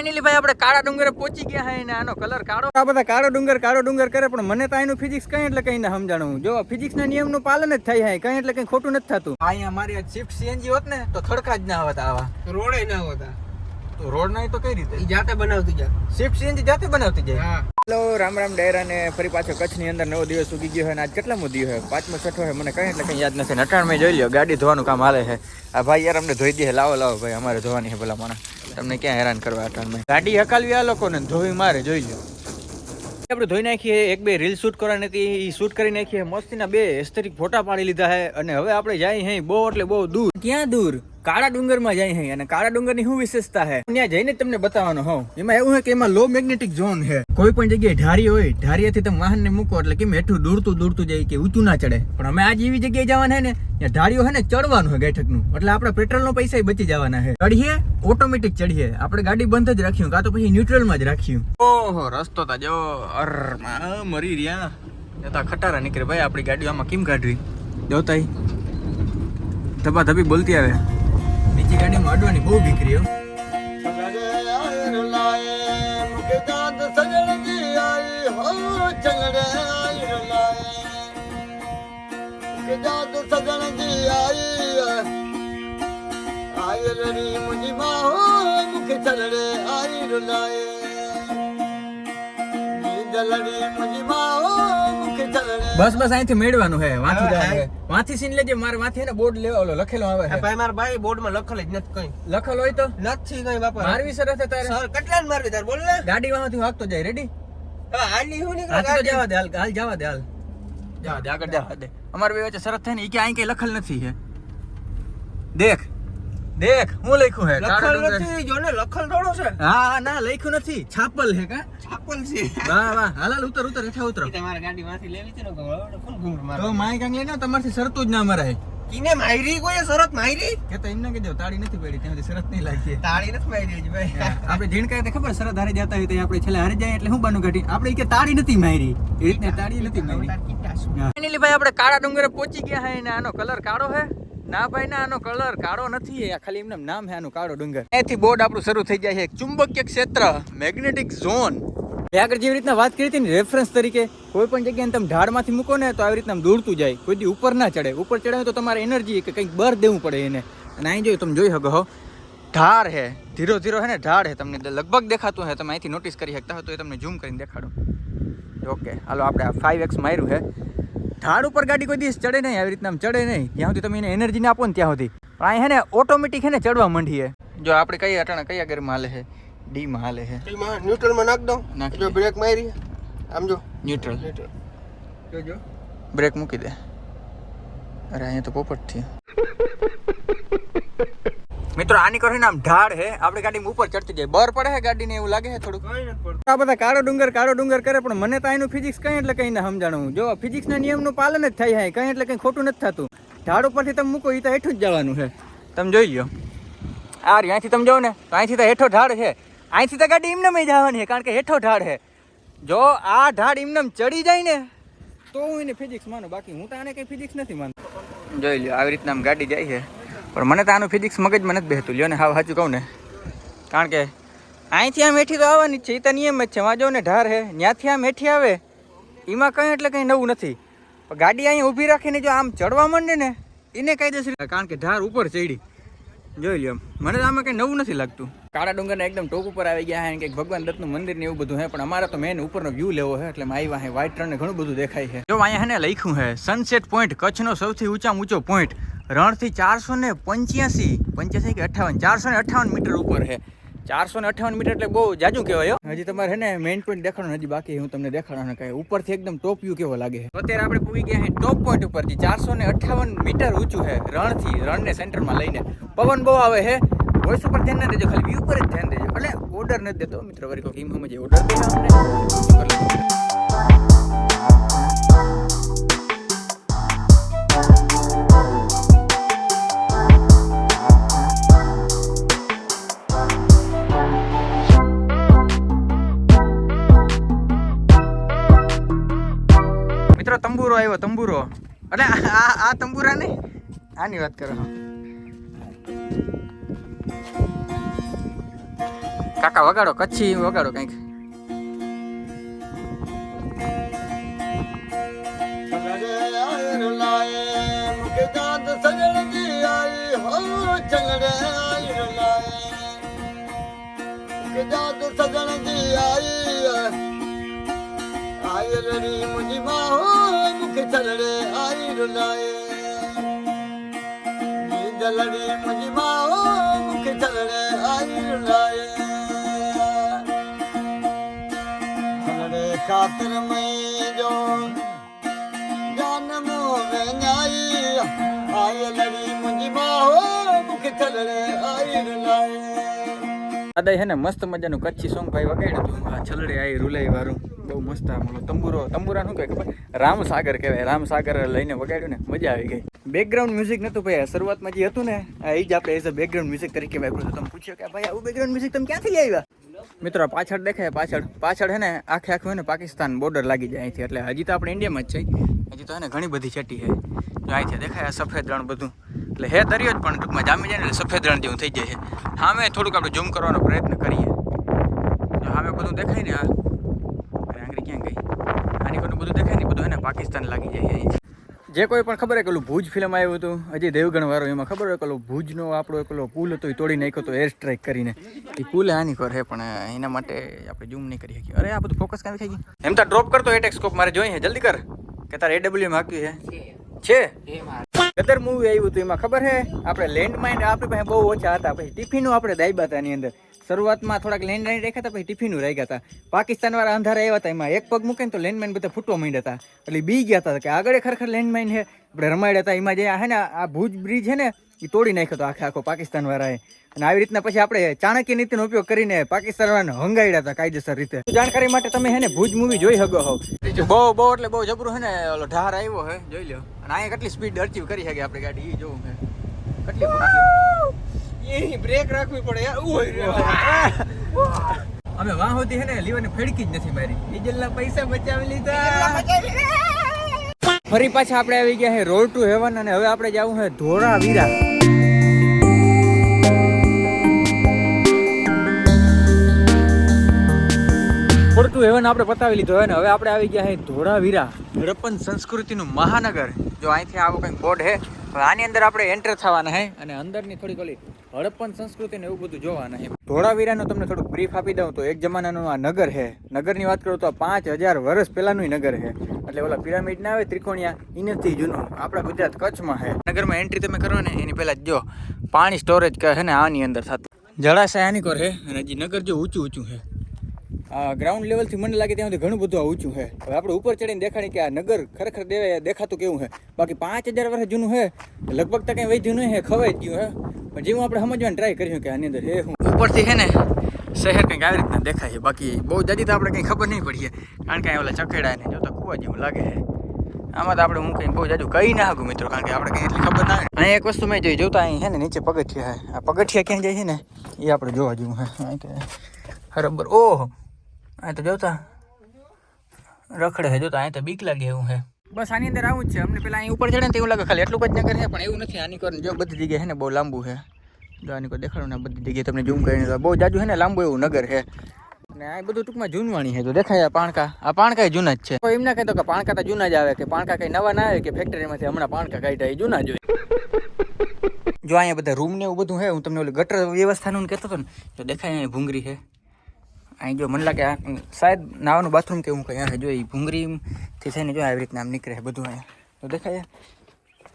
Finally ભાઈ આપણે કાળા ડુંગરે પહોંચી ગયા હે ને આનો કલર કાળો. આ બધા કાળો ડુંગર કાળો ડુંગર કરે પણ મને તો આનું ફિઝિક્સ કઈ એટલે કઈ ના સમજાણું. જો ફિઝિક્સ ના નિયમનું પાલન જ થાય હે કઈ એટલે કઈ ખોટું નથી થતું. અહીંયા મારી શિફ્ટ સીએનજી હોત ને તો થડકા જ ના આવત આવા. રોડે ના હોતા. તો રોડ નહીં તો કઈ રીતે? જાતે બનાવતી જાય. શિફ્ટ સીએનજી જાતે બનાવતી જાય. હેલો રામ રામ ડેરા ને ફરી પાછો કચ્છની અંદર નવો દિવસ ઉગી ગયો છે અને આજ કેટલામો દિવસ છે પાંચમો છઠ્ઠો છે મને કઈ એટલે કઈ યાદ નથી. નટાણ મેં જોઈ લ્યો ગાડી ધોવાનું કામ હાલે છે આ ભાઈ યાર અમને ધોઈ દે લાવો લાવો ભાઈ અમારે ધોવાની છે ભલા મને તમને ક્યાં હેરાન કરવા અટાણમાં ગાડી હકાલવી આ લોકોને ધોવી મારે જોઈ લો આપણે ધોઈ નાખીએ એક બે રીલ શૂટ કરવાની હતી એ શૂટ કરી નાખીએ. મસ્તીના બે એસ્થેટિક ફોટા પાડી લીધા છે. અને હવે આપણે જાય હે બહુ એટલે બહુ દૂર. ક્યાં દૂર? કાળા ડુંગરમાં જાય હે અને કાળા ડુંગરની શું વિશેષતા છે ત્યાં જઈને તમને બતાવવાનો હોઉં. એમાં એવું છે કે એમાં લો મેગ્નેટિક ઝોન છે કોઈ પણ જગ્યાએ ઢારી હોય ઢારીએથી તમે વાહનને મૂકો એટલે કેમ હેઠું દૂરતું દૂરતું જાય કે ઊંચું ના ચડે. પણ અમે આજ એવી જગ્યાએ જવાના છે ને, ત્યાં ઢાળીઓ છે ને ચડવાનું હોય બેઠકનું એટલે આપણે પેટ્રોલનો પૈસા બચી જવાના છે ચડીએ ઓટોમેટિક ચડીએ. આપણે ગાડી બંધ જ રાખ્યું, કાં તો પછી ન્યુટ્રલમાં જ રાખ્યું. ઓહો, રસ્તો તા જો અર મરી રહ્યા. જતા ખટારા નીકળે. ભાઈ, આપણી ગાડીઓ આમાં કેમ કાઢવી? જોતાઈ ધબા ધબી બોલતી આવે. બીજી ગાડીમાં અડવાની બહુ બીકરી હો બસ બસ અહીંથી મેળવાનું હે વાંથી જાય વાંથી સીન લેજે મારે વાંથી ને બોર્ડ લેવા ઓલો લખેલો આવે હે. ભાઈ મારા ભાઈ બોર્ડમાં લખેલ જ નથી કઈ. લખેલ હોય તો? નથી કઈ બાપા. મારવી સરસ તારે? સર કેટલા મારવી તાર? બોલ ને. ગાડી વાંથી વાગતો જાય રેડી હાલી હું નીકળ ગાડી. જવા દે હાલ હાલ જવા દે હાલ. જવા દે આગળ જવા દે. અમાર બે વચ્ચે શરત થાય ને ઈ કે અહીં કઈ લખેલ નથી હે. દેખ. દેખ હું લખ્યું હે? લખલ નથી જો ને લખલ થોડો છે. હા ના લખ્યું નથી. છાપલ હે કા? છાપલ છે. વાહ વાહ. હાલ હાલ ઉતર ઉતર હેઠા ઉતર. તમારા ગાડી માંથી લેવી છે ને ફૂલ ઘૂંઘ મારે. તો માય કાંગ લઈને તમારથી સરતું જ ના મરાય. કીને માયરી કોઈ શરત માયરી કે તો એમને જો તાળી નથી પડી ત્યાં શરત નહીં લાગી તાળી નથી માયરી જ ભાઈ. આપણે જીણ કહે ખબર શરત હારી જતા હોય તો આપણે છેલ્લે હારી જાય એટલે હું બાનું કાઢી? આપણે કે તાળી નથી મારી. એ રીતે તાળી નથી માયરી ફાઇનલી ભાઈ આપણે કાળા ડુંગરે પહોંચી ગયા હે ને આનો કલર કાળો હે. ના ભાઈ, ના, આનો કલર કાળો નથી ખાલી એમને નામ છે, આનું કાળો ડુંગર. એથી બોર્ડ આપણું શરૂ થઈ જાય છે. ચુંબકીય ક્ષેત્ર મેગ્નેટિક ઝોન આગળ જેવી રીતના વાત કરી હતી ને રેફરન્સ તરીકે, કોઈ પણ જગ્યાએ તમે ઢાળમાંથી મૂકો ને તો આવી રીતના દૂરતું જાય. કોઈ દી ઉપર ના ચડે. ઉપર ચડે તો તમારે એનર્જી કે કંઈક બર દેવું પડે એને. અને અહીં જોયું, તમે જોઈ શકો ઢાળ હે ધીરો ધીરો હે ને, ઢાળ હે તમને લગભગ દેખાતું હે તમે અહીંથી નોટિસ કરી શકતા હો તો એ તમને ઝૂમ કરીને દેખાડો. ઓકે હાલો, આપણે ફાઈવ એક્સ માર્યું હે ઢાળ ઉપર ગાડી કોઈ દિવસ ચડે નહીં આવી રીતના ચડે નહીં. ત્યાં સુધી તમે એને એનર્જી ના આપો ને ત્યાં સુધી. પણ અહીં હે ને ઓટોમેટિક હે ને ચડવા માંડીએ. જો આપણે કઈ અટાણા કયા ગેરમાં હાલે છે? ડીમાં હાલે છે. ન્યુટ્રલમાં નાખ દો. નાખી જો બ્રેક મારી આમ જો. ન્યુટ્રલ જો જોજો બ્રેક મૂકી દે. અરે અહીંયા તો પોપટ થયો. મિત્રો આની કરીને આમ ઢાળ હે. આપણે ગાડી ઉપર ચડતી જાય બર પડે હે ગાડીને એવું લાગે છે થોડું કઈ નથી આ બધા કાળો ડુંગર કાળો ડુંગર કરે પણ મને તો આનું ફિઝિક્સ કઈ એટલે કઈ ના સમજાણું. જો ફિઝિક્સ ના નિયમનું પાલન જ થાય છે કઈ એટલે કઈ ખોટું નથી થતું. ઢાળ ઉપરથી તમે મૂકો એ તો હેઠું જ જવાનું છે તમે જોઈ લો આ અહીંથી તમે જાઓ ને તો અહીંથી તો હેઠો ઢાળ છે અહીંથી તો ગાડી એમને જ જવાની છે કારણ કે હેઠો ઢાળ છે જો આ ઢાળ એમને ચડી જાય ને તો હું એને ફિઝિક્સ માનું. બાકી હું તો આને કઈ ફિઝિક્સ નથી માનતો. જોઈ લો આવી રીતના આમ ગાડી જાય છે પણ મને તો આનું ફિઝિક્સ મગજમાં નથી બેસતું લ્યો ને હા સાચું કહું ને. કારણ કે અહીંથી આમ મેઠી તો આવવાની જ છે એ તો નિયમ જ છે. વાંચો ને ઢાર હે. ત્યાંથી આમ મેઠી આવે એમાં કંઈ એટલે કંઈ નવું નથી. પણ ગાડી અહીં ઊભી રાખીને જો આમ ચડવા માંડે ને એને કાયદેસર કારણ કે ઢાર ઉપર ચડી. જોઈ લ્યો મને તો આમાં કંઈ નવું નથી લાગતું. કાળા ડુંગરના એકદમ ટોપ ઉપર આવી ગયા હે કે ભગવાન દત્તનું મંદિર ને એવું બધું હે પણ અમારે તો મેન ઉપરનો વ્યૂ લેવો છે એટલે આવ્યા હે. વ્હાઇટ રણને ઘણું બધું દેખાય છે. જો અહીંયા હે ને લખ્યું હે સનસેટ પોઈન્ટ કચ્છનો સૌથી ઊંચામાં ઊંચો પોઈન્ટ રણથી ચારસો ને પંચ્યાસી પંચ્યાસી કે અઠાવન, ચારસો ને અઠાવન મીટર ઉપર છે. ચારસો ને અઠાવન મીટર એટલે બહુ જાજુ કહેવાય. હજી તમારે હે ને મેઇન પોઈન્ટ દેખાડો હજી બાકી હું તમને દેખાડવાનું કહે ઉપરથી એકદમ ટોપ વ્યૂ કેવો લાગે અત્યારે આપણે પૂરી ગયા છે ટોપ પોઈન્ટ ઉપરથી. ચારસો ને અઠાવન મીટર ઊંચું છે રણથી, રણને સેન્ટરમાં લઈને. પવન બહુ આવે છે. વોઇસ ઉપર ધ્યાન ના દેજો, ખાલી વ્યૂ પર જ ધ્યાન દેજો. એટલે ઓર્ડર નથી દેતો. મિત્રો, વરી કોઈ ઓર્ડર એટલે આ- આ આ તંબુરા ને આની વાત કરો કાકા વગાડો કચ્છી વગાડો કંઈક ચલડે આયર લાયે મુકે દાદ સજણ જી આઈ હો ચલડે આયર લાયે મુકે દાદ સજણ જી આઈ આયર રી મુજી માં ٿلڙي آئي منهنجي مائو مون کي آئي દાદા છે ને, મસ્ત મજાનું કચ્છી સોંગ ભાઈ વગાડ્યું હતું. આ છલડે આઈ રૂલાઈ વાળું બહુ મસ્ત આ મળો તંબુરો તંબુરા શું કહે ખબર? રામસાગર કહેવાય. રામસાગર લઈને વગાડ્યું ને, મજા આવી ગઈ. બેકગ્રાઉન્ડ મ્યુઝિક નતું ભાઈ શરૂઆતમાં જે હતું ને એ જ આપણે એઝ અ બેકગ્રાઉન્ડ મ્યુઝિક તરીકે વાપર્યું તમે પૂછ્યો કે ભાઈ, આવું બેકગ્રાઉન્ડ મ્યુઝિક તમે ક્યાંથી લઈ આવ્યા? મિત્રો પાછળ દેખાય, પાછળ. પાછળ હે ને, આખે આખું ને પાકિસ્તાન બોર્ડર લાગી જાય અહીંથી. એટલે હજી તો આપણે ઇન્ડિયામાં જ છે હજી તો હે ને ઘણી બધી ચટી છે જો અહીંથી દેખાય સફેદ રણ બધું. એટલે હે દરિયો જ પણ ટૂંકમાં જામી જાય ને એટલે સફેદ રણ જેવું થઈ જાય છે. સામે થોડુંક આપણે ઝૂમ કરવાનો પ્રયત્ન કરીએ. સામે બધું દેખાય ને આ. આંગળી ક્યાં ગઈ? આની બધું બધું દેખાય ને બધું એને પાકિસ્તાન લાગી જાય અહીં જે કોઈ પણ ખબર હે કે ભુજ ફિલ્મ આવ્યું હતું અજય દેવગણ વાળો એમાં ખબર હોય કે ભુજનો આપણો પેલો પુલ હતો એ તોડી નાખ્યો હતો એર સ્ટ્રાઇક કરીને. એ પુલ હાનિકર હે પણ એના માટે આપણે ઝૂમ નહીં કરી શકીએ. અરે આ બધું ફોકસ કાંઈ થઈ ગયું એમ તો ડ્રોપ કરતો એ ટેક્સકોપ મારે જોઈએ જલ્દી કર. કે તારે એડબ્લ્યુ હાક્યું છે. છે. ગદર મૂવી આવ્યું હતું, એમાં ખબર હે? આપણે લેન્ડ માઇન આપણી પાસે બહુ ઓછા હતા. પછી ટિફિનો આપણે એની અંદર. શરૂઆતમાં થોડાક લેન્ડ માઇન રાખ્યા હતા, પછી ટિફિનો રાખ્યા હતા. પાકિસ્તાન વાળા અંધારા આવ્યા હતા, એમાં એક પગ મૂકે ને તો લેન્ડ માઇન બધા ફૂટવા માંડ્યા હતા. એટલે બી ગયા હતા કે આગળ ખરેખર લેન્ડ માઇન છે આપણે રમાડ્યા હતા, એમાં જે હે ને, આ ભુજ બ્રિજ છે ને એ તોડી નાખ્યો હતો આખે આખો પાકિસ્તાન વાળાએ. અને આવી રીતના પછી આપણે ચાણક્ય નીતિનો ઉપયોગ કરીને પાકિસ્તાન વાળાને હંગાડ્યા હતા કાયદેસર રીતે. જાણકારી માટે તમે હે ને ભુજ મૂવી જોઈ શકો હો. બહુ બહુ એટલે બહુ જબરું હે ને ઓલો ઢાર આવ્યો હે જોઈ લો અને અહીંયા કેટલી સ્પીડ અચીવ કરી શકે આપણે ગાડી એ જોવું હે. કેટલી એની બ્રેક રાખવી પડે યાર અમે વાહ હોતી હે ને લીવાને ફેડકી જ નથી મારી. ડીઝલના પૈસા બચાવી લીધા. ફરી પાછા આપણે આવી ગયા હે રોડ ટુ હેવન અને હવે આપણે જવું ધોરા ધોળાવીરા. રોડ ટુ હેવન આપણે પતાવી લીધો હોય ને હવે આપણે આવી ગયા છે ધોળાવીરા. હડપ્પન સંસ્કૃતિનું મહાનગર. જો અહીંથી આવો કંઈક બોર્ડ છે આની અંદર આપણે એન્ટર થવાના છે અને અંદરની થોડીક ઓલી હડપ્પન સંસ્કૃતિ ને એવું બધું જોવાના છે ધોળાવીરાનું તમને થોડુંક બ્રીફ આપી દઉં તો એક જમાનાનું આ નગર છે નગરની વાત કરું તો પાંચ હજાર વર્ષ પહેલાંનું નગર છે એટલે ઓલા પિરામિડ ના આવે ત્રિકોણિયા એનાથી જૂનું. આપણા ગુજરાત કચ્છમાં છે નગરમાં એન્ટ્રી તમે કરો ને એની પહેલાં જો પાણી સ્ટોરેજ છે ને આની અંદર થતું. જળાશય આની કોર છે અને હજી નગર જો ઊંચું ઊંચું છે ગ્રાઉન્ડ લેવલથી મને લાગે ત્યાં સુધી ઘણું બધું ઊંચું છે. હવે આપણે ઉપર ચડીને દેખાડી કે આ નગર ખરેખર દેખાતું કેવું છે. બાકી પાંચ હજાર વર્ષ જૂનું છે. લગભગ તો કંઈ વધ્યું નહીં છે ખવાઈ ગયું છે. પણ જેવું આપણે સમજવાની ટ્રાય કર્યું કે આની અંદર હે હું ઉપરથી છે ને શહેર કંઈક આવી રીતના દેખાય છે. બાકી બહુ જાજી તો આપણે કંઈ ખબર નહીં પડીએ કારણ કે ઓલા ચકેડા ને જોતા કુવા જેવું લાગે છે. આમાં તો આપણે હું કંઈ બહુ જાજુ કહી ના શકું મિત્રો, કારણ કે આપણે કંઈ એટલી ખબર ના હોય. અહીં એક વસ્તુ મેં જોઈ જોતા અહીં છે ને નીચે પગથિયા આ પગથિયા ક્યાં જાય છે ને, એ આપણે જોવા જેવું છે. કે બરાબર ઓહો. અહીં તો જોતા. રખડે જોતા અહીં તો બીક લાગે એવું હે બસ આની અંદર આવું જ છે. અમને પેલા અહીં ઉપર ચડે ને તો એવું લાગે ખાલી એટલું જ નગર છે, પણ એવું નથી. આની કોર જો બધી જગ્યાએ છે ને બહુ લાંબુ છે. જો આની કોઈ દેખાડું ને બધી જગ્યાએ તમને ઝૂમ કરીને બહુ જાજુ છે ને લાંબુ એવું નગર છે. અને આ બધું ટૂંકમાં જૂનવાણી છે, તો દેખાય આ પાણકા. આ પાણકા જૂના જ છે. કોઈ એમ ના કહેતો કે પાણકા તો જૂના જ આવે કે પાણકા કઈ નવા ના આવે કે ફેક્ટરીમાંથી હમણાં પાણકા કાઢ્યા એ જૂના જ હોય. જો અહીંયા બધા રૂમ ને એવું બધું છે, હું તમને ઓલી ગટર વ્યવસ્થાનું કહેતો હતો ને, તો દેખાય અહીંયા ભૂંગરી છે. અહીં જો મને લાગે આ શાયદ નાવાનું બાથરૂમ કે હું કંઈ જો એ ભૂંગરીથી થઈને જો આવી રીતના આમ નીકળે બધું અહીંયા. તો દેખાય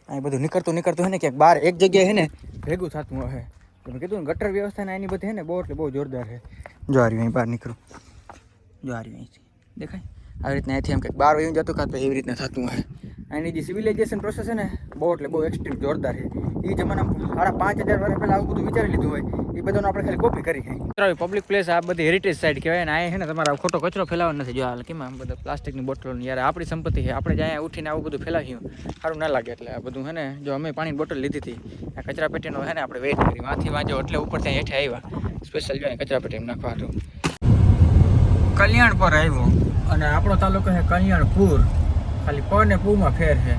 અહીં બધું નીકળતું નીકળતું હે ને ક્યાંક બહાર એક જગ્યાએ છે ને ભેગું થતું હશે મેં કીધું ને ગટર વ્યવસ્થા ને એની બધી હે ને બહુ એટલે બહુ જોરદાર છે. જો આ અહીં બહાર નીકળું. જો આ અહીંથી. દેખાય? આવી રીતના અહીંથી એમ કંઈક બહાર વયું જતું કાં તો એવી રીતના થતું હોય. એની જે સિવિલાઇઝેશન પ્રોસેસ છે ને, બહુ એટલે બહુ એક્સ્ટ્રીમ જોરદાર છે. એ જમાનામાં સાડા પાંચ હજાર વર્ષ પહેલાં આવું બધું વિચારી લીધું હોય એ બધાનું આપણે ખાલી કોપી કરી છે પબ્લિક પ્લેસ આ બધી હેરિટેજ સાઇડ કહેવાય ને, આ છે ને તમારા ખોટો કચરો ફેલાવવાનો નથી. જો હાલ કેમ આમ બધા પ્લાસ્ટિકની બોટલો યાર, આપણી સંપત્તિ છે. આપણે જ્યાં ઉઠીને આવું બધું ફેલાવ્યું, સારું ના લાગે એટલે આ બધું છે ને, જો અમે પાણીની બોટલ લીધી હતી, આ કચરા પેટીનો છે ને, આપણે વેઇટ કરી. વાંથી વાંચો એટલે ઉપર ત્યાં હેઠે આવ્યા. સ્પેશિયલ જો કચરા પેટી નાખવા હતું. કલ્યાણ પર આવ્યો, અને આપણો તાલુકો છે કલ્યાણપુર. ખાલી પ ને પૂમાં ફેર છે.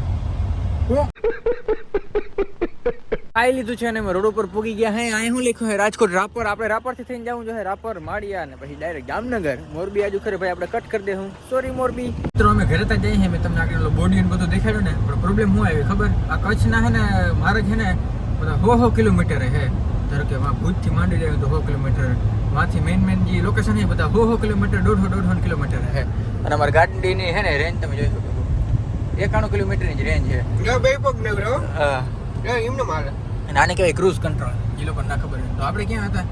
આઈ લીધું છે અને અમે રોડ ઉપર પૂગી ગયા. હે, અહીં શું લખ્યું હે રાજકોટ, રાપર. આપણે રાપરથી થઈને જવું જોઈએ રાપર, માળિયા અને પછી ડાયરેક્ટ જામનગર. મોરબી આજુ ખરે, ભાઈ, આપણે કટ કરી દેશું. સોરી મોરબી. મિત્રો, અમે ઘરે ત્યાં જઈએ મેં તમને આગળ બોડી ને બધું દેખાડ્યું ને, પણ પ્રોબ્લેમ શું આવી, ખબર? આ કચ્છના હે ને, મારે છે ને, બધા હો હો કિલોમીટર હે. ધારો કે ભુજથી માંડી જાય તો હો કિલોમીટર. માંથી મેન મેન જે લોકેશન છે બધા હો હો કિલોમીટર દોઢ દોઢ કિલોમીટર હે. અને અમારી ગાડીની હે ને રેન્જ તમે જોઈ શકો. એકાણું કિલોમીટરની જ રેન્જ છે. બે પગ ને બ્રો હા. એમને મારે અને આને કહેવાય ક્રૂઝ કંટ્રોલ એ લોકોને ના ખબર તો આપણે ક્યાં હતા?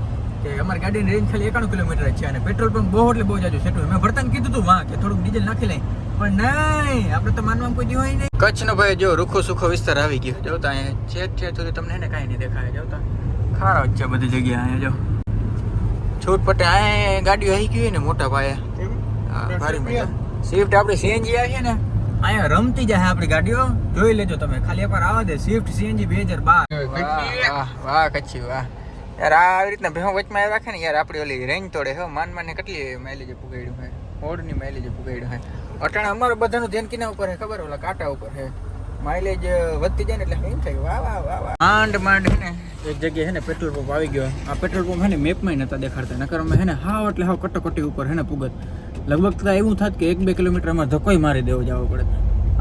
કે અમારી ગાડીની રેન્જ ખાલી એકાણું કિલોમીટર જ છે અને પેટ્રોલ પંપ બહુ એટલે બહુ જાજુ સેટું મેં ભરતાને કીધું હતું વાં કે થોડુંક ડીઝલ નાખી લઈ. પણ નહીં આપણે તો માનવામાં કોઈ હોય નહીં. કચ્છનો ભાઈ જો રૂખો સુખો વિસ્તાર આવી ગયો. જોતા અહીંયા છેક છે તો તમને ને કાંઈ નહીં દેખાય. ખારો જ છે બધી જગ્યા અહીંયા જો છૂટ પટે અહીંયા ગાડીઓ આવી ગઈ હોય ને મોટા પાયે ભારી મજા. સ્વિફ્ટ આપણે સીએનજી આવી છે ને. અહીંયા રમતી જાય આપણી ગાડીઓ. જોઈ લેજો તમે. ખાલી એકવાર આવા દે. સ્વિફ્ટ સીએનજી બે હજાર બાર. વાહ વાહ કચ્છી, વાહ. યાર, આ આવી રીતના ભેહો વચમાં રાખે ને, યાર, આપણી ઓલી રેન્જ તોડે હો. માન માન ને કેટલી માઇલેજ પુગાડ્યું હે હોડની માઇલેજ પુગાડ્યું હે અટાણે અમારું બધાનું ધ્યાન કિના ઉપર હે ખબર? ઓલા કાંટા ઉપર હે માઇલેજ વધતી જાય ને એટલે એમ થાય. વાહ વાહ વાહ વાહ. માંડ માંડ હે ને. એક જગ્યાએ હે ને પેટ્રોલ પંપ આવી ગયો. આ પેટ્રોલ પંપ હે ને મેપમાં નતા દેખાડતા. નકર અમે હે ને હાવ એટલે હાવ કટોકટી ઉપર હે ને પુગત. લગભગ તો એવું થાત કે એક બે કિલોમીટરમાં ધક્કોય મારી દેવો જવો પડે.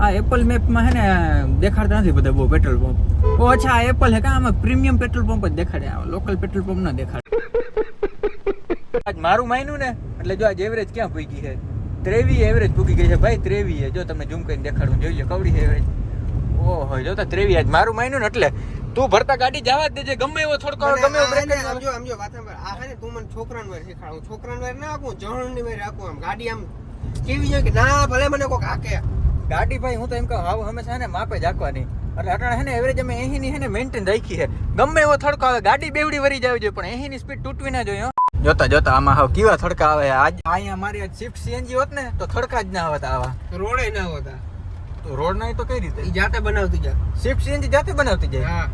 આ એપલ મેપમાં હે ને, દેખાડતા નથી બધા બહુ પેટ્રોલ પંપ ઓ અચ્છા એપલ હે કા આમાં પ્રીમિયમ પેટ્રોલ પંપ જ દેખાડે. આ લોકલ પેટ્રોલ પંપ ના દેખાડે. આજ મારું માન્યું ને, એટલે જો આજ એવરેજ ક્યાં પૂગી છે? ત્રેવી એવરેજ ભૂકી ગઈ છે. ભાઈ ત્રેવી જો તમને ઝૂમ કરીને દેખાડું જોઈ લો, કવડી એવરેજ ઓહો, જો તો ત્રેવી આજ મારું માન્યું ને એટલે તું ભરતા ગાડી જવા જ દેજે ગમે એવો થોડકો ગમે એવો આ બ્રેક કરી આમ સમજો આમ વાત સાંભળ. આ હે તું મને છોકરાને વાર શીખવાડ. હું છોકરાને વાર ના આપું જણની વાર આપું આમ ગાડી આમ કેવી જોઈએ કે ના ભલે મને કોક હાકે. ગાડી ભાઈ હું તો એમ કહું હાવ હંમેશા ને માપે જ હાંકવાની એટલે અટાણે હે ને એવરેજ અમે 80 ની હે ને મેન્ટેન રાખી છે. ગમે એવો થડકો આવે ગાડી બેવડી વરી જાવી જોઈએ પણ 80 ની સ્પીડ તૂટવી ના જોઈએ જોતા જોતા આમાં હાવ કેવા થડકા આવે. આજ અહીંયા મારી આજ શિફ્ટ સીએનજી હોત ને તો થડકા જ ના આવતા આવા. રોડે ના હોતા. તો રોડ નહીં તો કઈ રીતે? ઈ જાતે બનાવતી જા સ્વિફ્ટ સીએનજી જાતે બનાવતી જાય? હા.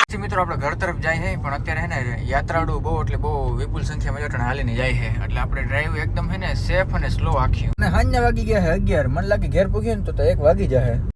પછી મિત્રો આપણે ઘર તરફ જાય છે પણ અત્યારે હે ને યાત્રાળુ બહુ એટલે બહુ વિપુલ સંખ્યામાં જટણ હાલીને જાય છે એટલે આપણે ડ્રાઈવ એકદમ હે ને સેફ અને સ્લો આખ્યું અને હાંજના વાગી ગયા છે અગિયાર. મને લાગે ઘેર પૂગ્યું ને તો તો એક વાગી જાય